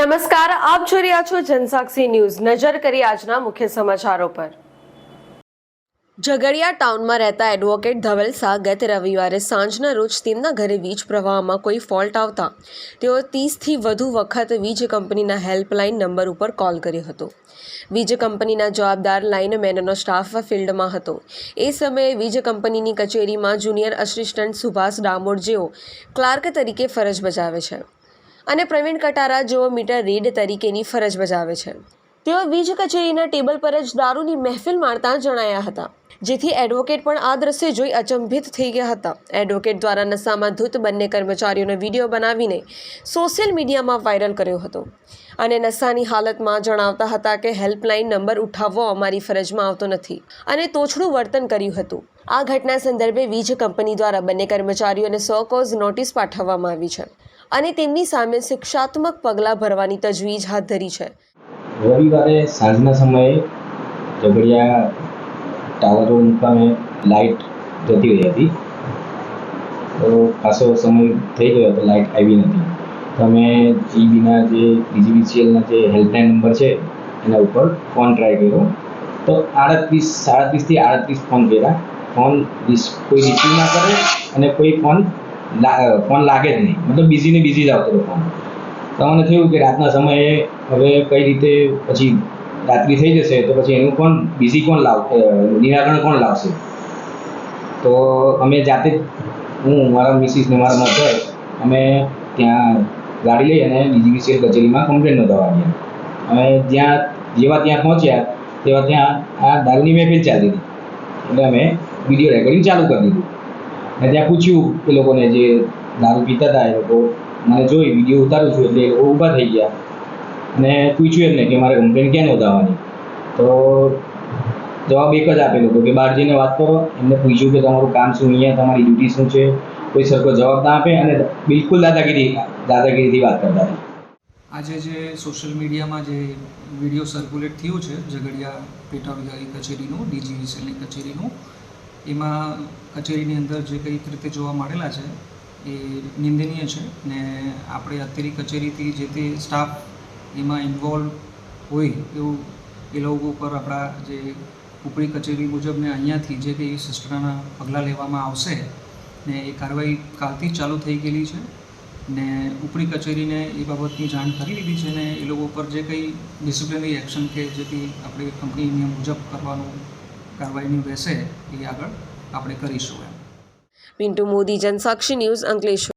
નમસ્કાર, આપ જોઈ રહ્યા છો જનસાક્ષી ન્યૂઝ. નજર કરી આજના મુખ્ય સમાચારો પર. ઝઘડિયા ટાઉનમાં રહેતા એડવોકેટ ધવલ શાહ ગત રવિવારે સાંજના રોજ તેમના ઘરે વીજ પ્રવાહમાં કોઈ ફોલ્ટ આવતા તેઓ ત્રીસથી વધુ વખત વીજ કંપનીના હેલ્પલાઇન નંબર ઉપર કોલ કર્યો હતો. વીજ કંપનીના જવાબદાર લાઇનમેનનો સ્ટાફ ફિલ્ડમાં હતો. એ સમયે વીજ કંપનીની કચેરીમાં જુનિયર અસિસ્ટન્ટ સુભાષ ડામોર જેઓ ક્લાર્ક તરીકે ફરજ બજાવે છે. અને પ્રવીણ કટારા જેઓ મીટર રીડ તરીકેની ફરજ બજાવે છે. તેઓ વીજ કચેરીના ટેબલ પર જ દારૂની મહેફિલ માણતા જણાયા હતા. જેથી એડવોકેટ પણ આ દ્રશ્ય જોઈ અચંભિત થઈ ગયા હતા. એડવોકેટ દ્વારા નશામાં ધૂત બંને કર્મચારીઓનો વીડિયો બનાવીને સોશિયલ મીડિયામાં વાયરલ કર્યો હતો. અને નશાની હાલતમાં જણાવતા હતા કે હેલ્પલાઇન નંબર ઉઠાવવો અમારી ફરજમાં આવતો નથી અને તોછડું વર્તન કર્યું હતું. આ ઘટના સંદર્ભે વીજ કંપની દ્વારા બંને કર્મચારીઓને સો કોઝ નોટિસ પાઠવવામાં આવી છે. અને તેમની સામે શિક્ષાત્મક પગલાં ભરવાની તજવીજ હાથ ધરી છે. રવિવારે સાંજના સમયે ઝઘડિયા ટાવરો મુકામે લાઇટ જતી રહી હતી. તો ખાસો સમય થઈ ગયો હતો, લાઇટ આવી નથી તો અમે જીબીના જે ડીજીવીસીએલના જે હેલ્પલાઇન નંબર છે, એના ઉપર ફોન ટ્રાય કર્યો. તો આડત્રીસ, સાડત્રીસથી આડત્રીસ ફોન કર્યા. ફોન કોઈ રિસીવ ના કરે અને કોઈ ફોન ફોન લાગે જ નહીં. મતલબ બિઝી ને બિઝી જ આવતો ફોન તો મને થયું કે રાતના સમયે હવે કઈ રીતે પછી રાત્રિ થઈ જશે તો પછી એનું કોણ બિઝી કોણ લાવ નિરાકરણ કોણ લાવશે? તો અમે જાતે જ, હું, મારા મિસિસ ને મારા મધર અમે ત્યાં ગાડી લઈ અને ડીજીવીસીએલ કચેરીમાં કમ્પ્લેન નોંધાવવા ગયા. અમે જ્યાં, જેવા ત્યાં પહોંચ્યા, તેવા ત્યાં આ દારૂની મહેફિલ ચાલી હતી. એટલે અમે વીડિયો રેકોર્ડિંગ ચાલુ કરી દીધું. અને ત્યાં પૂછ્યું એ લોકોને જે દારૂ પીતા હતા એ લોકો. મને જોઈ વીડિયો ઉતારું છું એટલે એ લોકો ઊભા થઈ ગયા. અને પૂછ્યું એમને કે મારે કમ્પ્લેન ક્યાં નોંધાવવાની? તો જવાબ એક જ આપેલો હતો કે બહાર જઈને વાત કરો. એમને પૂછ્યું કે તમારું કામ શું? અહીંયા તમારી ડ્યુટી શું છે? કોઈ સરખો જવાબ ના આપે અને બિલકુલ દાદાગીરી, દાદાગીરીથી વાત કરતા હતા. આજે જે સોશિયલ મીડિયામાં જે વીડિયો સર્ક્યુલેટ થયું છે, ઝઘડિયા પેટા વિભાગી કચેરીનું ડીજીવીસીએલની કચેરીનું એમાં કચેરીની અંદર જે કંઈક રીતે જોવા મળેલા છે એ નિંદનીય છે ને આપણે અત્યારે કચેરીથી જે તે સ્ટાફ એમાં ઇન્વોલ્વ હોય એવું એ લોકો ઉપર આપણા જે ઉપરી કચેરી મુજબ ને અહીંયાથી જે કંઈ શિસ્તના પગલાં લેવામાં આવશે ને એ કાર્યવાહી કાલથી ચાલુ થઈ ગયેલી છે ને ઉપરી કચેરીને એ બાબતની જાણ કરી દીધી છે ને એ લોકો ઉપર જે કંઈ ડિસિપ્લિનરી એક્શન કે જે કંઈ આપણે કંપની નિયમ મુજબ કરવાનું કાર્યવાહીની રહેશે એ આગળ આપણે કરીશું એમ. પિન્ટુ મોદી જનસાક્ષી ન્યૂઝ અંકલેશ્વર.